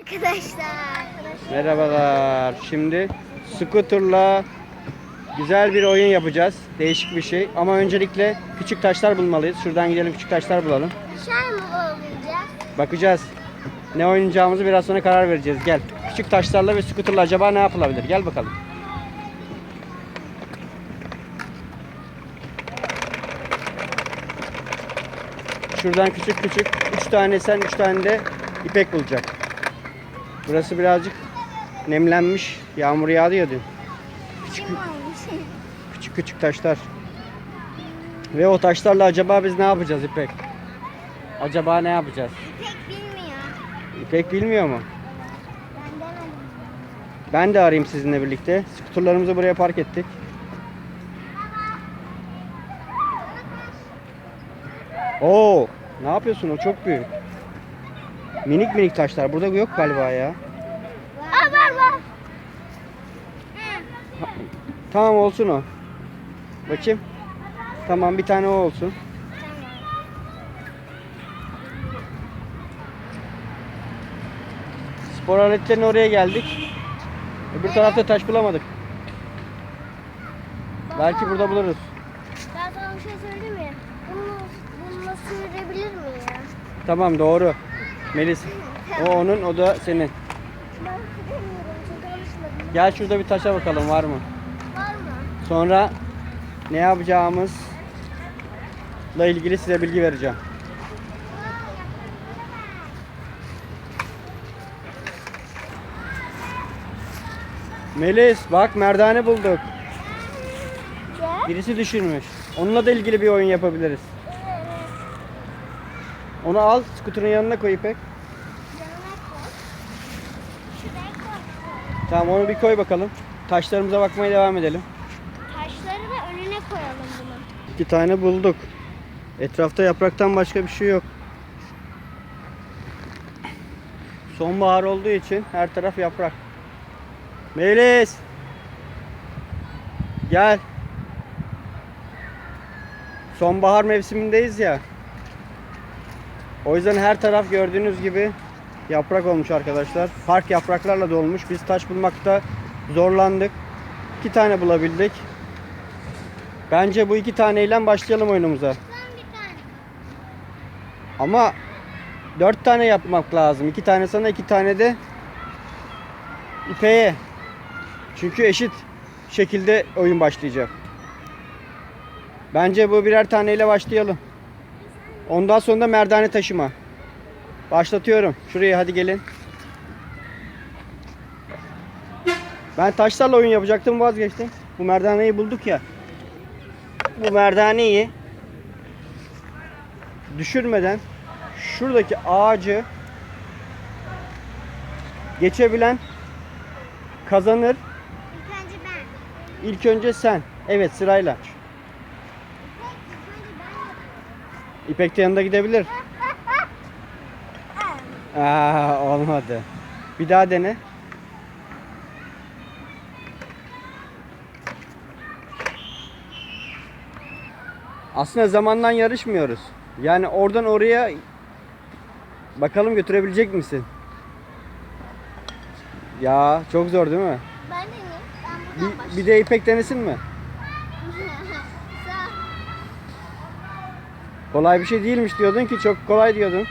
Arkadaşlar. Merhabalar. Şimdi scooter'la güzel bir oyun yapacağız. Değişik bir şey. Ama öncelikle küçük taşlar bulmalıyız. Şuradan gidelim küçük taşlar bulalım. Şer mi olacak? Bakacağız. Ne oynayacağımızı biraz sonra karar vereceğiz. Gel. Küçük taşlarla ve scooter'la acaba ne yapılabilir? Gel bakalım. Şuradan küçük küçük 3 tane sen 3 tane de ipek bulacak. Burası birazcık nemlenmiş. Yağmur yağdı ya dün. Küçük olmuş? küçük küçük taşlar. Ve o taşlarla acaba biz ne yapacağız İpek? Acaba ne yapacağız? Pek bilmiyor. İpek bilmiyor mu? Ben de arayayım sizinle birlikte. Skuterlarımızı buraya park ettik. Oo, ne yapıyorsun? O çok büyük. Minik minik taşlar. Burada yok galiba ya. Aa var var. Tamam olsun o. Bakayım. Tamam bir tane o olsun. Spor aletlerine oraya geldik. Öbür tarafta taş bulamadık. Belki burada buluruz. Ben sana bir şey söyleyeyim mi? Bunu, bununla sıyırabilir miyim ya? Tamam doğru. Melis. O onun, o da senin. Ben süremiyorum çünkü alışmadım. Gel şurada bir taşa bakalım var mı? Var mı? Sonra ne yapacağımızla ilgili size bilgi vereceğim. Melis bak merdane bulduk. Gel. Birisi düşürmüş. Onunla da ilgili bir oyun yapabiliriz. Onu al, skuterın yanına koy İpek. Yanına koy. Şuraya koy. Tamam onu bir koy bakalım. Taşlarımıza bakmaya devam edelim. Taşları da önüne koyalım bunu. İki tane bulduk. Etrafta yapraktan başka bir şey yok. Sonbahar olduğu için her taraf yaprak. Melis. Gel. Sonbahar mevsimindeyiz ya. O yüzden her taraf gördüğünüz gibi yaprak olmuş arkadaşlar. Park yapraklarla dolmuş. Biz taş bulmakta zorlandık. İki tane bulabildik. Bence bu iki taneyle başlayalım oyunumuza. Ama dört tane yapmak lazım. İki tane sana, iki tane de İpe'ye. Çünkü eşit şekilde oyun başlayacak. Bence bu birer taneyle başlayalım. Ondan sonra da merdane taşıma. Başlatıyorum. Şuraya hadi gelin. Ben taşlarla oyun yapacaktım vazgeçtim. Bu merdaneyi bulduk ya. Bu merdaneyi düşürmeden şuradaki ağacı geçebilen kazanır. İlk önce ben. İlk önce sen. Evet sırayla. İpek de yanında gidebilir. Aa, olmadı. Bir daha dene. Aslında zamandan yarışmıyoruz. Yani oradan oraya bakalım götürebilecek misin? Ya çok zor değil mi? Ben de mi? Ben Bir, bir de İpek denesin mi? Kolay bir şey değilmiş diyordun ki çok kolay diyordun.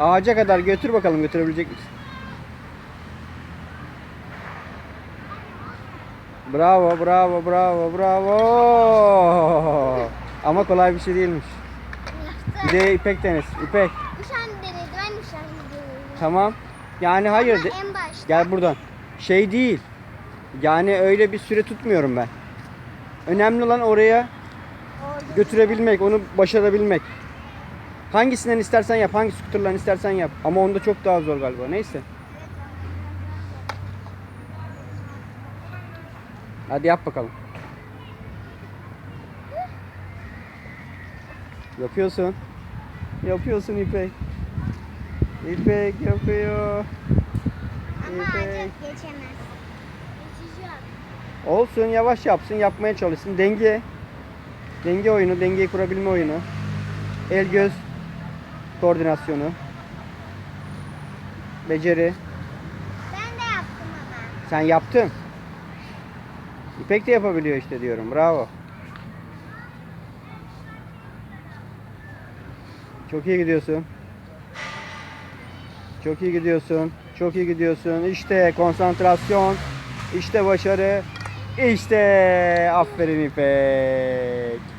Ağaca kadar götür bakalım götürebilecek misin? Bravo, bravo, bravo, bravo. Ama kolay bir şey değilmiş. Bir de İpek denesin. İpek, Nişan denedi. Ben nişan deneyim. tamam. Yani hayır. de- En başta. Gel buradan. Şey değil. Yani öyle bir süre tutmuyorum ben. Önemli olan oraya götürebilmek, onu başarabilmek. Hangisinden istersen yap, hangi skuterla istersen yap. Ama onda çok daha zor galiba. Neyse. Hadi yap bakalım. Yapıyorsun. Yapıyorsun İpek. İpek yapıyor. Ama İpek. geçemez. Geçeceğim. Olsun yavaş yapsın, yapmaya çalışsın. Denge. Denge oyunu, dengeyi kurabilme oyunu. El göz koordinasyonu. beceri. Ben de yaptım ama. Sen yaptın. İpek de yapabiliyor işte diyorum. Bravo. Çok iyi gidiyorsun. Çok iyi gidiyorsun. Çok iyi gidiyorsun. İşte konsantrasyon. İşte başarı. İşte aferin İpek.